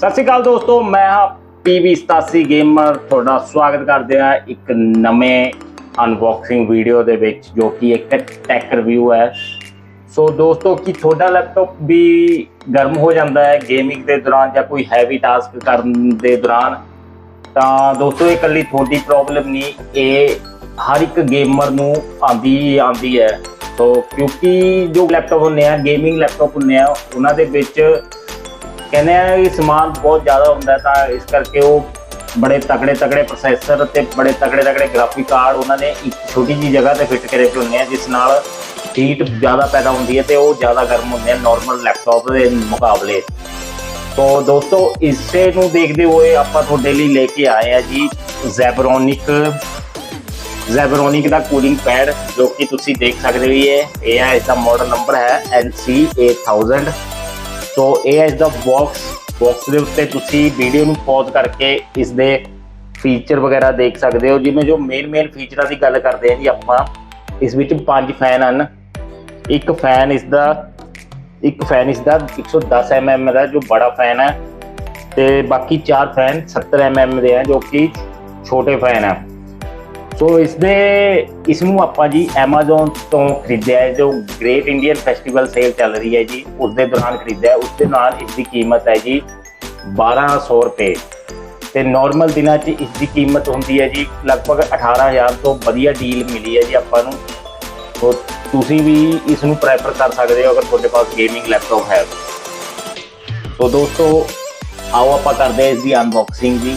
ਸਤਿ ਸ਼੍ਰੀ ਅਕਾਲ ਦੋਸਤੋ, ਮੈਂ ਹਾਂ PV87 ਗੇਮਰ। ਤੁਹਾਡਾ ਸਵਾਗਤ ਕਰਦੇ ਹਾਂ ਇੱਕ ਨਵੇਂ ਅਨਬਾਕਸਿੰਗ ਵੀਡੀਓ ਦੇ ਵਿੱਚ, ਜੋ ਕਿ ਇੱਕ ਟੈਕ ਰਿਵਿਊ ਹੈ। ਸੋ ਦੋਸਤੋ, ਕੀ ਤੁਹਾਡਾ ਲੈਪਟਾਪ ਵੀ ਗਰਮ ਹੋ ਜਾਂਦਾ ਹੈ ਗੇਮਿੰਗ ਦੇ ਦੌਰਾਨ ਜਾਂ ਕੋਈ ਹੈਵੀ ਟਾਸਕ ਕਰਨ ਦੇ ਦੌਰਾਨ? ਤਾਂ ਦੋਸਤੋ, ਇਹ ਇਕੱਲੀ ਤੁਹਾਡੀ ਪ੍ਰੋਬਲਮ ਨਹੀਂ, ਇਹ ਹਰ ਇੱਕ ਗੇਮਰ ਨੂੰ ਆਂਦੀ ਹੀ ਆਂਦੀ ਹੈ। ਸੋ ਕਿਉਂਕਿ ਜੋ ਲੈਪਟਾਪ ਹੁੰਦੇ ਆ ਗੇਮਿੰਗ ਲੈਪਟਾਪ ਹੁੰਦੇ ਆ, ਉਹਨਾਂ ਦੇ ਵਿੱਚ ਕਹਿੰਦੇ ਆ ਕਿ ਸਮਾਨ ਬਹੁਤ ਜ਼ਿਆਦਾ ਹੁੰਦਾ ਤਾਂ ਇਸ ਕਰਕੇ ਉਹ ਬੜੇ ਤਕੜੇ ਤਕੜੇ ਪ੍ਰੋਸੈਸਰ ਤੇ ਬੜੇ ਤਕੜੇ ਤਕੜੇ ਗ੍ਰਾਫਿਕ ਕਾਰਡ ਉਹਨਾਂ ਨੇ ਇੱਕ ਛੋਟੀ ਜਿਹੀ ਜਗ੍ਹਾ ਤੇ ਫਿੱਟ ਕਰੇ ਹੁੰਦੇ ਆ ਜਿਸ ਨਾਲ ਹੀਟ ਜ਼ਿਆਦਾ ਪੈਦਾ ਹੁੰਦੀ ਹੈ ਤੇ ਉਹ ਜ਼ਿਆਦਾ ਗਰਮ ਹੁੰਦੇ ਆ ਨਾਰਮਲ ਲੈਪਟਾਪ ਦੇ ਮੁਕਾਬਲੇ। ਤੋ ਦੋਸਤੋ, ਇਸੇ ਨੂੰ ਦੇਖਦੇ ਹੋਏ ਆਪਾਂ ਤੁਹਾਡੇ ਲਈ ਲੈ ਕੇ ਆਏ ਆ ਜੀ ਜ਼ੈਬਰੋਨਿਕ ਜ਼ੈਬਰੋਨਿਕ ਦਾ ਕੂਲਿੰਗ ਪੈਡ ਜੋ ਕਿ ਤੁਸੀਂ ਦੇਖ ਸਕਦੇ ਹੋ, ਇਹ ਇਹ ਹੈ ਇਸ ਦਾ ਮਾਡਲ ਨੰਬਰ ਹੈ NC8000 ਸੋ ਇਹ ਹੈ ਇਸ ਦਾ ਬਾਕਸ ਬਾਕਸ ਦੇ ਉੱਤੇ ਤੁਸੀਂ ਵੀਡੀਓ ਨੂੰ ਪੌਜ਼ ਕਰਕੇ ਇਸ ਦੇ ਫੀਚਰ ਵਗੈਰਾ ਦੇਖ ਸਕਦੇ ਹੋ। ਜਿਵੇਂ ਜੋ ਮੇਨ ਮੇਨ ਫੀਚਰਾਂ ਦੀ ਗੱਲ ਕਰਦੇ ਹਾਂ ਜੀ ਆਪਾਂ। ਇਸ ਵਿੱਚ ਪੰਜ ਫੈਨ ਹਨ। ਇੱਕ ਫੈਨ ਇਸ ਦਾ ਇੱਕ ਫੈਨ ਇਸ ਦਾ 110 mm ਦਾ ਜੋ ਬੜਾ ਫੈਨ ਹੈ। ਤੇ ਬਾਕੀ ਚਾਰ ਫੈਨ 70 mm ਦੇ ਹੈ, ਜੋ ਕਿ ਛੋਟੇ ਫੈਨ ਹੈ। ਸੋ ਇਸ ਦੇ ਇਸ ਨੂੰ ਆਪਾਂ ਜੀ Amazon ਤੋਂ ਖਰੀਦਿਆ ਹੈ, ਜੋ ਗ੍ਰੇਟ ਇੰਡੀਅਨ ਫੈਸਟੀਵਲ ਸੇਲ ਚੱਲ ਰਹੀ ਹੈ ਜੀ ਉਸ ਦੇ ਦੌਰਾਨ ਖਰੀਦਿਆ ਉਸ ਦੇ ਨਾਲ ਇਸ ਦੀ ਕੀਮਤ ਹੈ ਜੀ 1200 ਰੁਪਏ। ਤੇ ਨਾਰਮਲ ਦਿਨਾਂ 'ਚ ਇਸ ਦੀ ਕੀਮਤ ਹੁੰਦੀ ਹੈ ਜੀ ਲਗਭਗ 18000 ਤੋਂ ਵਧੀਆ ਡੀਲ ਮਿਲੀ ਹੈ ਜੀ ਆਪਾਂ ਨੂੰ। ਸੋ ਤੁਸੀਂ ਵੀ ਇਸ ਨੂੰ ਪ੍ਰੈਫਰ ਕਰ ਸਕਦੇ ਹੋ ਅਗਰ ਤੁਹਾਡੇ ਪਾਸ ਗੇਮਿੰਗ ਲੈਪਟਾਪ ਹੈ। ਸੋ ਦੋਸਤੋ, ਆਓ ਆਪਾਂ ਕਰਦੇ ਹਾਂ ਇਸ ਦੀ ਅਨਬਾਕਸਿੰਗ ਜੀ।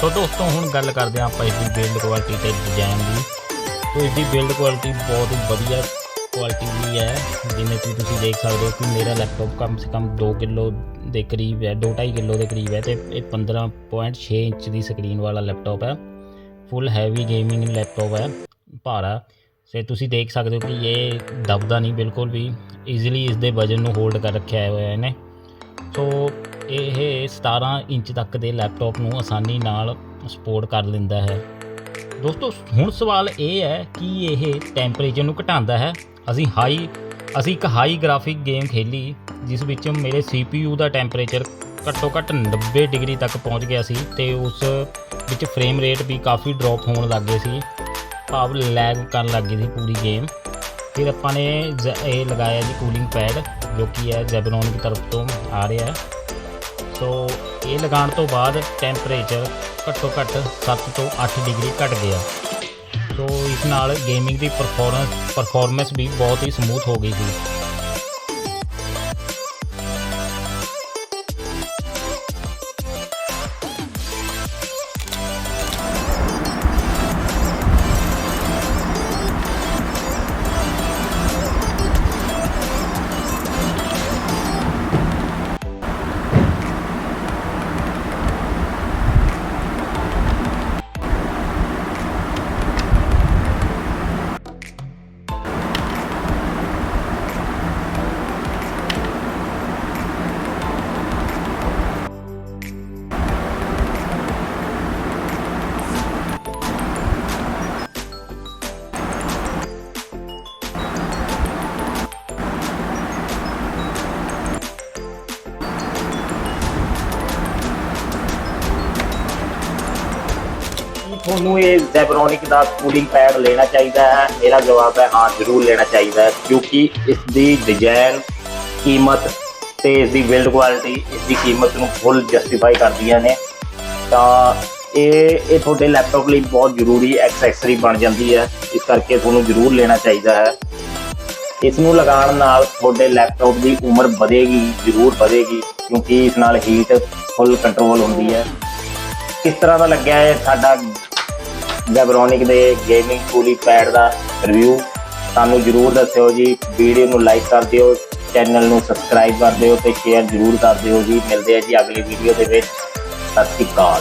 ਸੋ ਦੋਸਤੋ, ਹੁਣ ਗੱਲ ਕਰਦੇ ਹਾਂ ਆਪਾਂ ਇਸ ਦੀ ਬਿਲਡ ਕੁਆਲਿਟੀ ਤੇ ਡਿਜ਼ਾਈਨ ਦੀ। ਸੋ ਇਸ ਦੀ ਬਿਲਡ ਕੁਆਲਿਟੀ ਬਹੁਤ ਵਧੀਆ ਕੁਆਲਿਟੀ ਦੀ ਹੈ। ਜਿਵੇਂ ਕਿ ਤੁਸੀਂ ਦੇਖ ਸਕਦੇ ਹੋ ਕਿ ਮੇਰਾ ਲੈਪਟਾਪ ਕਮ ਸੇ ਕਮ 2 ਕਿਲੋ ਦੇ ਕਰੀਬ ਹੈ 2.5 ਕਿਲੋ ਦੇ ਕਰੀਬ ਹੈ ਤੇ ਇਹ 15.6 ਇੰਚ ਦੀ ਸਕਰੀਨ ਵਾਲਾ ਲੈਪਟਾਪ ਹੈ। ਫੁੱਲ ਹੈਵੀ ਗੇਮਿੰਗ ਲੈਪਟਾਪ ਹੈ, ਭਾਰਾ। ਤੇ ਤੁਸੀਂ ਦੇਖ ਸਕਦੇ ਹੋ ਕਿ ਇਹ ਦਬਦਾ ਨਹੀਂ, ਬਿਲਕੁਲ ਵੀ ਈਜ਼ੀਲੀ ਇਸ ਦੇ ਵਜਨ ਨੂੰ ਹੋਲਡ ਕਰ ਰੱਖਿਆ ਹੋਇਆ ਇਹਨੇ। ਸੋ ਇਹ 17 ਇੰਚ ਤੱਕ ਦੇ ਲੈਪਟਾਪ ਨੂੰ ਆਸਾਨੀ ਨਾਲ ਸਪੋਰਟ ਕਰ ਲੈਂਦਾ ਹੈ। ਦੋਸਤੋ, ਹੁਣ ਸਵਾਲ ਇਹ ਹੈ ਕਿ ਇਹ ਟੈਂਪਰੇਚਰ ਨੂੰ ਘਟਾਉਂਦਾ ਹੈ। ਅਸੀਂ ਹਾਈ, ਅਸੀਂ ਇੱਕ ਹਾਈ ਗ੍ਰਾਫਿਕ ਗੇਮ ਖੇਲੀ, ਜਿਸ ਵਿੱਚ ਮੇਰੇ CPU ਦਾ ਟੈਂਪਰੇਚਰ ਘੱਟੋ ਘੱਟ 90 ਡਿਗਰੀ ਤੱਕ ਪਹੁੰਚ ਗਿਆ ਸੀ ਤੇ ਉਸ ਵਿੱਚ ਫਰੇਮ ਰੇਟ ਵੀ ਕਾਫੀ ਡ੍ਰੌਪ ਹੋਣ ਲੱਗ ਗਏ ਸੀ। ਭਾਵ ਲੈਗ ਕਰਨ ਲੱਗ ਗਈ ਸੀ ਪੂਰੀ ਗੇਮ ਫਿਰ ਆਪਾਂ ਨੇ ਜ਼- ਇਹ ਲਗਾਇਆ ਜੀ ਕੂਲਿੰਗ ਪੈਡ ਜੋ ਕਿ ਹੈ ਜ਼ੈਬਰੋਨ ਦੀ ਤਰਫ ਤੋਂ ਆ ਰਿਹਾ ਹੈ। ਸੋ ਇਹ ਲਗਾਉਣ ਤੋਂ ਬਾਅਦ ਟੈਂਪਰੇਚਰ ਘੱਟੋ ਘੱਟ 7 ਤੋਂ 8 ਡਿਗਰੀ ਘਟ ਗਿਆ। ਸੋ ਇਸ ਨਾਲ ਗੇਮਿੰਗ ਦੀ ਪਰਫਾਰਮੈਂਸ ਪਰਫਾਰਮੈਂਸ ਵੀ ਬਹੁਤ ਹੀ ਸਮੂਥ ਹੋ ਗਈ ਸੀ। ਤੁਹਾਨੂੰ ਇਹ ਜ਼ੈਬਰੋਨਿਕ ਦਾ ਕੂਲਿੰਗ ਪੈਡ ਲੈਣਾ ਚਾਹੀਦਾ ਹੈ। ਮੇਰਾ ਜਵਾਬ ਹੈ, ਹਾਂ, ਜ਼ਰੂਰ ਲੈਣਾ ਚਾਹੀਦਾ ਹੈ, ਕਿਉਂਕਿ ਇਸ ਦੀ ਡਿਜ਼ਾਈਨ ਕੀਮਤ ਤੇ ਇਸ ਦੀ ਬਿਲਡ ਕੁਆਲਿਟੀ ਇਸ ਦੀ ਕੀਮਤ ਨੂੰ ਫੁੱਲ ਜਸਟੀਫਾਈ ਕਰਦੀਆਂ ਨੇ। ਤਾਂ ਇਹ ਇਹ ਤੁਹਾਡੇ ਲੈਪਟਾਪ ਲਈ ਬਹੁਤ ਜ਼ਰੂਰੀ ਐਕਸੈਸਰੀ ਬਣ ਜਾਂਦੀ ਹੈ। ਇਸ ਕਰਕੇ ਤੁਹਾਨੂੰ ਜ਼ਰੂਰ ਲੈਣਾ ਚਾਹੀਦਾ ਹੈ। ਇਸ ਨੂੰ ਲਗਾਉਣ ਨਾਲ ਤੁਹਾਡੇ ਲੈਪਟਾਪ ਦੀ ਉਮਰ ਵਧੇਗੀ, ਜ਼ਰੂਰ ਵਧੇਗੀ, ਕਿਉਂਕਿ ਇਸ ਨਾਲ ਹੀਟ ਫੁੱਲ ਕੰਟਰੋਲ ਹੁੰਦੀ ਹੈ। ਕਿਸ ਤਰ੍ਹਾਂ ਦਾ ਲੱਗਿਆ ਹੈ ਸਾਡਾ ਜ਼ੈਬਰੋਨਿਕ ਦੇ ਗੇਮਿੰਗ ਕੂਲਿੰਗ ਪੈਡ ਦਾ ਰਿਵਿਊ ਸਾਨੂੰ ਜਰੂਰ ਦੱਸਿਓ ਜੀ। ਵੀਡੀਓ ਨੂੰ ਲਾਈਕ ਕਰ ਦਿਓ ਚੈਨਲ ਨੂੰ ਸਬਸਕ੍ਰਾਈਬ ਕਰ ਦਿਓ ਤੇ ਸ਼ੇਅਰ ਜ਼ਰੂਰ ਕਰ ਦਿਓ ਜੀ। ਮਿਲਦੇ ਆ ਜੀ ਅਗਲੀ ਵੀਡੀਓ ਦੇ ਵਿੱਚ। ਸਤਿ ਸ਼੍ਰੀ ਅਕਾਲ।